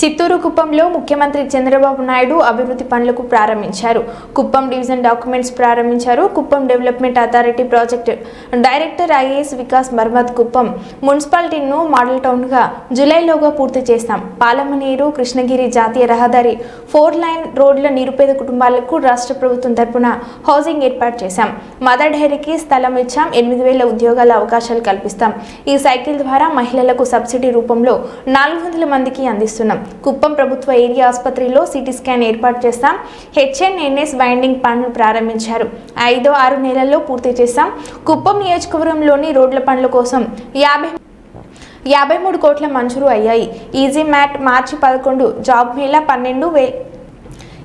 చిత్తూరు కుప్పంలో ముఖ్యమంత్రి చంద్రబాబు నాయుడు అభివృద్ధి పనులకు ప్రారంభించారు. కుప్పం డివిజన్ డాక్యుమెంట్స్ ప్రారంభించారు. Kuppam development authority project director IAS Vikas Marmat Kuppam మున్సిపాలిటీను model టౌన్గా జూలైలోగా పూర్తి చేస్తాం. పాలమనీరు కృష్ణగిరి జాతీయ రహదారి ఫోర్ లైన్ రోడ్ల నిరుపేద కుటుంబాలకు రాష్ట్ర ప్రభుత్వం తరపున హౌసింగ్ ఏర్పాటు చేశాం. మదర్ డైరీకి స్థలం ఇచ్చాం. ఎనిమిది వేల ఉద్యోగాల అవకాశాలు కల్పిస్తాం. ఈ సైకిల్ ద్వారా మహిళలకు సబ్సిడీ రూపంలో నాలుగు వందల మందికి అందిస్తున్నాం. కుప్పం ప్రభుత్వ ఏరియా ఆసుపత్రిలో సిటీ స్కాన్ ఏర్పాటు చేస్తాం హెచ్ఎన్ఎన్ఎస్ బైండింగ్ పనులు ప్రారంభించారు. ఐదో ఆరు నెలల్లో పూర్తి చేస్తాం కుప్పం నియోజకవర్గంలోని రోడ్ల పనుల కోసం యాభై యాభై మూడు కోట్ల మంజూరు అయ్యాయి. ఈజీ మ్యాట్ మార్చి పదకొండు జాబ్ మేళా పన్నెండు వే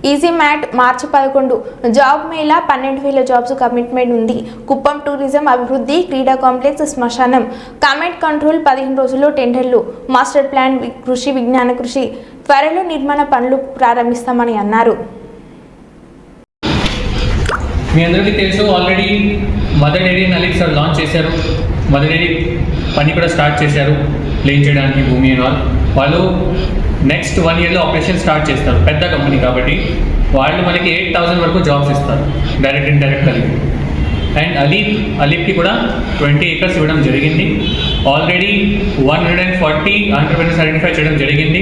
ఈజీ మ్యాట్ మార్చి పదకొండు. జాబ్ మేళా పన్నెండు వేల జాబ్స్ కమిట్మెంట్ ఉంది. కుప్పం టూరిజం అభివృద్ధి క్రీడా కాంప్లెక్స్ శ్మశానం. కామెంట్ కంట్రోల్ పదిహేను రోజుల్లో టెండర్లు. మాస్టర్ ప్లాన్ కృషి విజ్ఞాన కృషి. త్వరలో నిర్మాణ పనులు ప్రారంభిస్తామని అన్నారు. మీ అందరికీ తెలుసు ఆల్రెడీ మదర్ డైరీ నలిక్ సార్ లాంచ్ చేశారు. మదర్ డైరీ పని కూడా స్టార్ట్ చేశారు. ప్లేన్ చేయడానికి భూమి అండ్ ఆల్ వాళ్ళు నెక్స్ట్ వన్ ఇయర్లో ఆపరేషన్ స్టార్ట్ చేస్తారు. పెద్ద కంపెనీ కాబట్టి వాళ్ళు మనకి ఎయిట్ థౌసండ్ వరకు జాబ్స్ ఇస్తారు. డైరెక్ట్ ఇండైరెక్ట్ కలిపి. అండ్ అలీప్ అలీప్కి కూడా ట్వంటీ ఏకర్స్ ఇవ్వడం జరిగింది. Already one hundred and forty entrepreneurs identify చేయడం జరిగింది.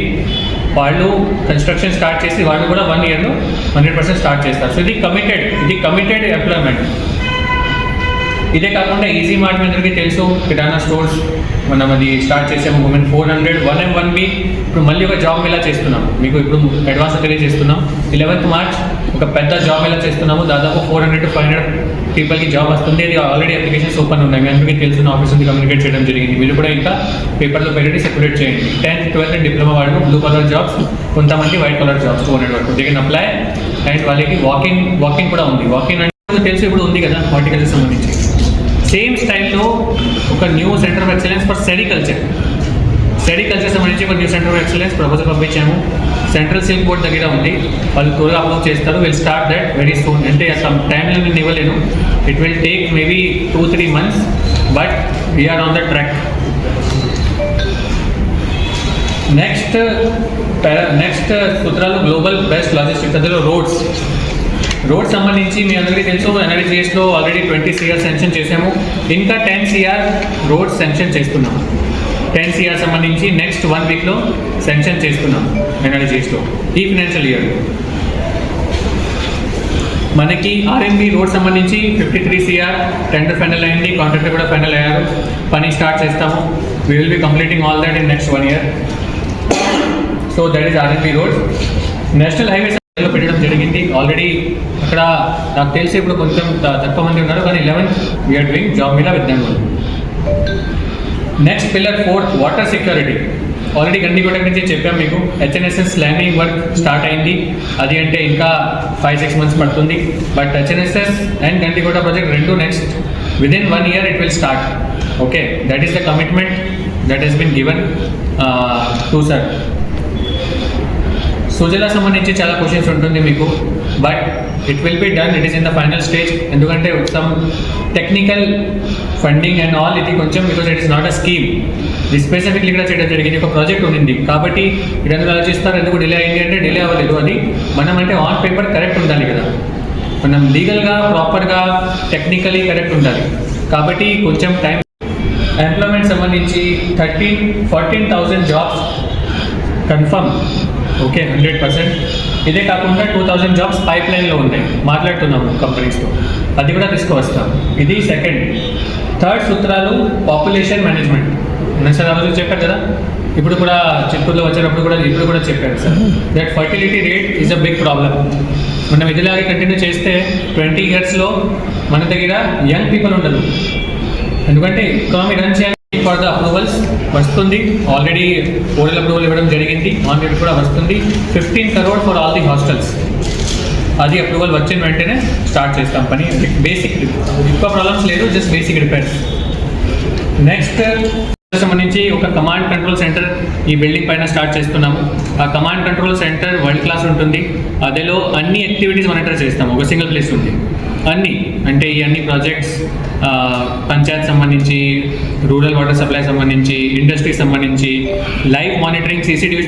వాళ్ళు కన్స్ట్రక్షన్ స్టార్ట్ చేసి వాళ్ళు కూడా వన్ ఇయర్లో హండ్రెడ్ పర్సెంట్ స్టార్ట్ చేస్తారు. సో ఇది కమిటెడ్ ఇది కమిటెడ్ ఎంప్లాయ్మెంట్ ఇదే కాకుండా ఈజీ మార్ట్ మీ అందరికీ తెలుసు. కిరాణా స్టోర్స్ మనం అది స్టార్ట్ చేసాము. Women four hundred one and one B ఇప్పుడు మళ్ళీ ఒక జాబ్ మేళా చేస్తున్నాం? మీకు ఇప్పుడు అడ్వాన్స్ తెలియజేస్తున్నాం ఇలెవెన్త్ మార్చ్ ఒక పెద్ద జాబ్ మేళా చేస్తున్నాము? దాదాపు four hundred to five hundred పీపుల్కి జాబ్ వస్తుంది. అది ఆల్రెడీ అప్లికేషన్స్ ఓపెన్ ఉన్నాయి. మీ అందరికీ తెలుసు ఆఫీస్ నుంచి కమ్యూనికేట్ చేయడం జరిగింది. మీరు కూడా ఇంకా పేపర్లో పెట్టి సెక్యులేట్ చేయండి. టెన్త్ ట్వెల్త్ డిప్లొమా వాళ్ళు బ్లూ కలర్ జాబ్స్ కొంతమంది white colour jobs two hundred వరకు. దిగిన అప్లై అండ్ వాళ్ళకి వాకింగ్ వాకింగ్ కూడా ఉంది. వాకింగ్ అంటే తెలుసు ఇప్పుడు ఉంది కదా. హార్టికల్చర్ సంబంధించి. సేమ్ స్టైల్లో ఒక new centre of excellence for sericulture sericulture సంబంధించి ఒక new centre of excellence proposal పంపించాము. Central silk board దగ్గర ఉంది. వాళ్ళు త్వరగా అప్లోడ్ చేస్తారు. Will start that very soon అంటే సమ్ టైంలో నేను ఇవ్వలేను. It will take maybe two three months but we are on the track next next సూత్రాలు గ్లోబల్ బెస్ట్ లాజిస్టిక్ అందులో రోడ్స్ రోడ్ సంబంధించి మీ అందరికీ తెలుసు ఎన్ఆర్జీఎస్లో ఆల్రెడీ ట్వంటీ సిఆర్ సెన్షన్ చేసాము ఇంకా టెన్ సిఆర్ రోడ్ సెన్షన్ చేస్తున్నాము. టెన్ సిఆర్ సంబంధించి నెక్స్ట్ వన్ వీక్లో సెన్షన్ చేస్తున్నాం ఎన్ఆర్జీఎస్లో ఈ ఫినాన్షియల్ ఇయర్ మనకి ఆర్ఎంబి రోడ్ సంబంధించి fifty three CR tender final అయింది కాంట్రాక్టర్ కూడా ఫైనల్ అయ్యారు. పని స్టార్ట్ చేస్తాము. We will be completing all that in next one year so that is RMB road national highway పెట్టడం జరిగింది. ఆల్రెడీ అక్కడ నాకు తెలిసి ఇప్పుడు కొంచెం తక్కువ మంది ఉన్నారు. కానీ eleventh we are doing job మీద with next pillar fourth water security already Gandikota నుంచి చెప్పాం మీకు. హెచ్ఎన్ఎస్ఎస్ ల్యాండింగ్ వర్క్ స్టార్ట్ అయింది. అది అంటే ఇంకా ఫైవ్ సిక్స్ మంత్స్ పడుతుంది. But HNSS and Gandikota project రెండు next with in one year it will start okay that is the commitment that has been given to sir Sujala సంబంధించి చాలా questions ఉంటుంది మీకు. But it will be done it is in the final stage ఎందుకంటే some technical funding and all ఇది కొంచెం because it is not a scheme ఇది specifically కూడా చేయడం జరిగింది. ఒక ప్రాజెక్ట్ ఉండింది. కాబట్టి ఇది ఎందుకు ఆలోచిస్తారు. ఎందుకు డిలే అయింది అంటే డిలే అవ్వలేదు. అది మనం అంటే ఆన్ పేపర్ కరెక్ట్ ఉండాలి కదా. మనం లీగల్గా ప్రాపర్గా టెక్నికలీ కరెక్ట్ ఉండాలి. కాబట్టి కొంచెం టైం ఎంప్లాయ్మెంట్ సంబంధించి thirteen fourteen thousand jobs confirm okay hundred percent ఇదే కాకుండా టూ థౌజండ్ జాబ్స్ పైప్ లైన్లో ఉన్నాయి. మాట్లాడుతున్నాము కంపెనీస్తో అది కూడా తీసుకువస్తాం. ఇది సెకండ్ థర్డ్ సూత్రాలు పాపులేషన్ మేనేజ్మెంట్ నేను సార్ ఆ రోజు చెప్పారు కదా? ఇప్పుడు కూడా చిత్తూరులో వచ్చేటప్పుడు కూడా ఇప్పుడు కూడా చెప్పారు sir. That fertility rate is a big problem మనం ఇదిలాగే కంటిన్యూ చేస్తే ట్వంటీ ఇయర్స్లో మన దగ్గర యంగ్ పీపుల్ ఉండదు ఎందుకంటే ఎకానమీ రన్ చేయాలి. ఫర్ ద అప్రూవల్స్ వస్తుంది. ఆల్రెడీ ఓరల్ అప్రూవల్ ఇవ్వడం జరిగింది. ఆన్ రేట్ కూడా వస్తుంది. Fifteen crore for all the hostels అది అప్రూవల్ వచ్చిన వెంటనే స్టార్ట్ చేస్తాం పని. బేసిక్ ఎక్కువ ప్రాబ్లమ్స్ లేదు జస్ట్ బేసిక్ రిపేర్స్ నెక్స్ట్ సంబంధించి ఒక కమాండ్ కంట్రోల్ సెంటర్ ఈ బిల్డింగ్ పైన స్టార్ట్ చేస్తున్నాము. ఆ command control centre world class ఉంటుంది. అదేలో అన్ని యాక్టివిటీస్ మానిటర్ చేస్తాము. ఒక సింగిల్ ప్లేస్ ఉంది. అన్ని అంటే ఈ అన్ని ప్రాజెక్ట్స్ పంచాయత్ సంబంధించి రూరల్ వాటర్ సప్లై సంబంధించి ఇండస్ట్రీ సంబంధించి లైవ్ మానిటరింగ్ సీసీటీవీ